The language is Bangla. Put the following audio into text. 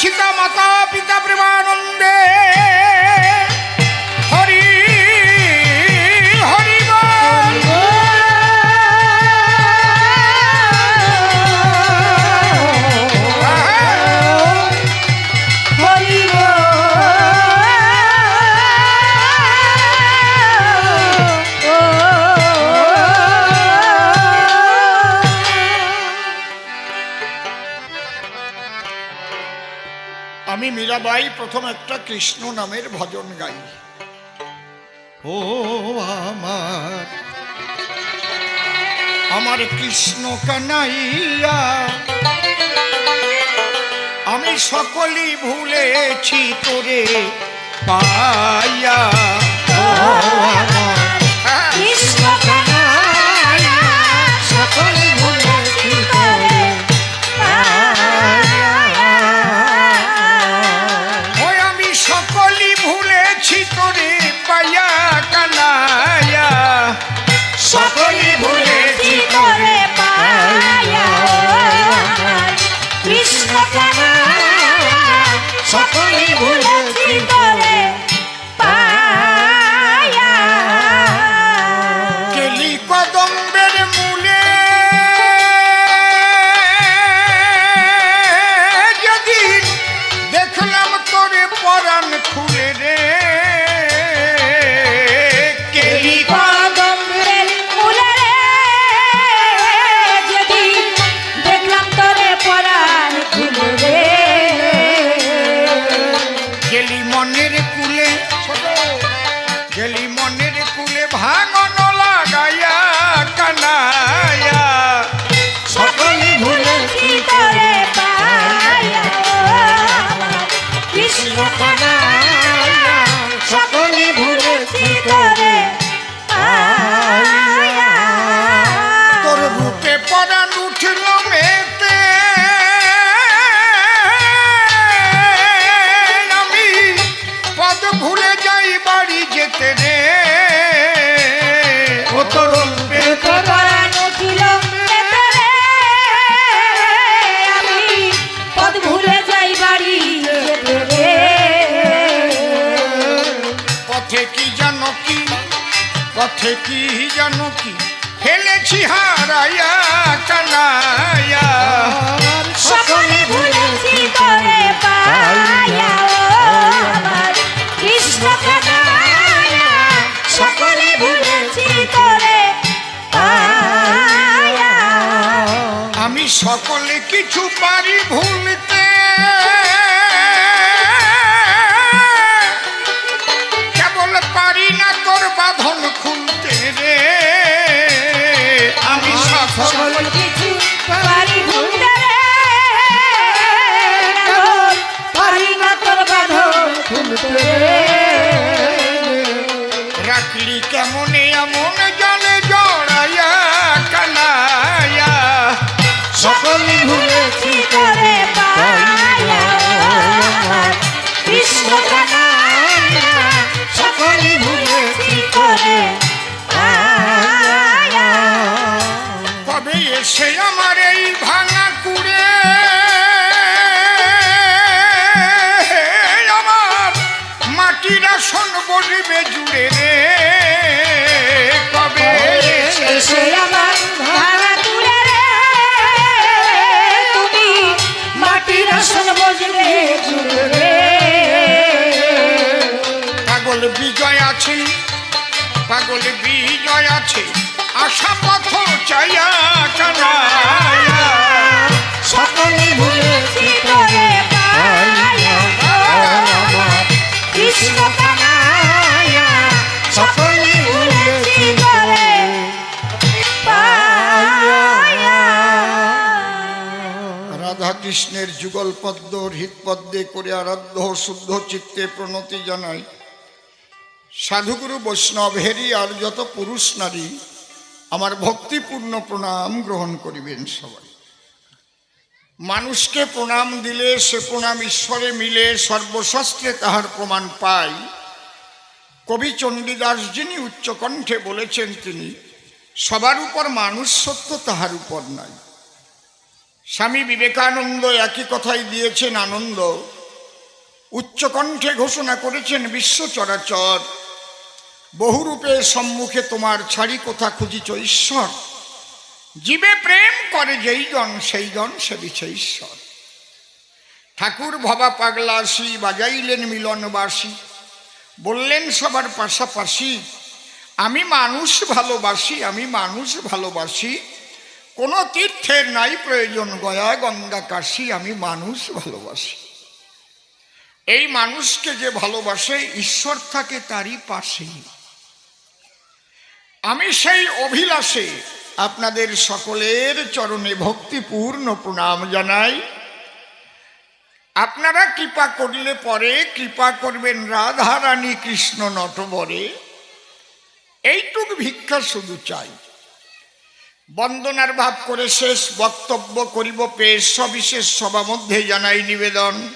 शिका माता আমি মীরাবাই প্রথম একটা কৃষ্ণ নামের ভজন গাই। ও আমার আমার কৃষ্ণ কানাইয়া, আমি সকলই ভুলেছি তোরে পাইয়া। ভুলেছি তোরে পাইয়া কানাইয়া সকলি ভুলে তোরে পাইয়া। কৃষ্ণ কানাইয়া সকলি ভুলে তোরে গেলি পথে কি জানো কি? পথে কি জানো কি? ফেলেছি হারাইয়া কানাইয়া সকলে ভুলেছি তোরে পাইয়া আমার কৃষ্ণ কানাইয়া সকলে ভুলেছি তোরে পাইয়া। আমি সকলে কিছু পারি ভুলতে। বাঁধন খুলতে রে। আমি সকল কিছু পারি ভুলতে রে পারি না তোর খুলতে রাখলি কেমনে এমন জলে জড়াইয়া, কানাইয়া? সকলে ভুলেছি পাগল বিজয় আছে আশা পথ চাইয়া কানাইয়া সকলে পাইয়া কৃষ্ণ সকলে রাধা কৃষ্ণের যুগল পদ্ম হৃৎপদ্মে করে আরাধ্য শুদ্ধ চিত্তে প্রণতি জানাই। সাধুগুরু বৈষ্ণব হেরি আর যত পুরুষ নারী, আমার ভক্তিপূর্ণ প্রণাম গ্রহণ করিবেন সবাই। মানুষকে প্রণাম দিলে সে প্রণাম ঈশ্বরে মিলে সর্বশস্ত্রে তাহার প্রমাণ পাই। কবি চণ্ডীদাস যিনি উচ্চকণ্ঠে বলেছেন তিনি, সবার উপর মানুষ সত্য তাহার উপর নাই। স্বামী বিবেকানন্দ একই কথাই দিয়েছেন আনন্দ। উচ্চকণ্ঠে ঘোষণা করেছেন বিশ্ব চরাচর। বহুরূপে সম্মুখে তোমার ছাড়ি কোথা খুঁজিছ, ঈশ্বর? জীবে প্রেম করে যেই জন, সেই জন সেবিছে ঈশ্বর। ঠাকুর ভবা পাগলাসি বাজাইলেন মিলনবাসী। বললেন সবার পাশাপাশি, আমি মানুষ ভালোবাসি, আমি মানুষ ভালোবাসি। কোনো তীর্থের নাই প্রয়োজন, গয়া গঙ্গা কাশী, আমি মানুষ ভালোবাসি। এই মানুষকে যে ভালোবাসে, ঈশ্বর থাকে তারই পাশেই। আমি সেই অভিলাষে আপনাদের সকলের চরণে ভক্তিপূর্ণ প্রণাম জানাই। আপনারা কৃপা করলে পরে কৃপা করবেন রাধা রানী কৃষ্ণ নটবরে। এইটুক ভিক্ষা শুধু চাই। বন্দনার ভাব করে শেষ বক্তব্য করিব, পেশ সবিশেষ সভা মধ্যে জানাই নিবেদন।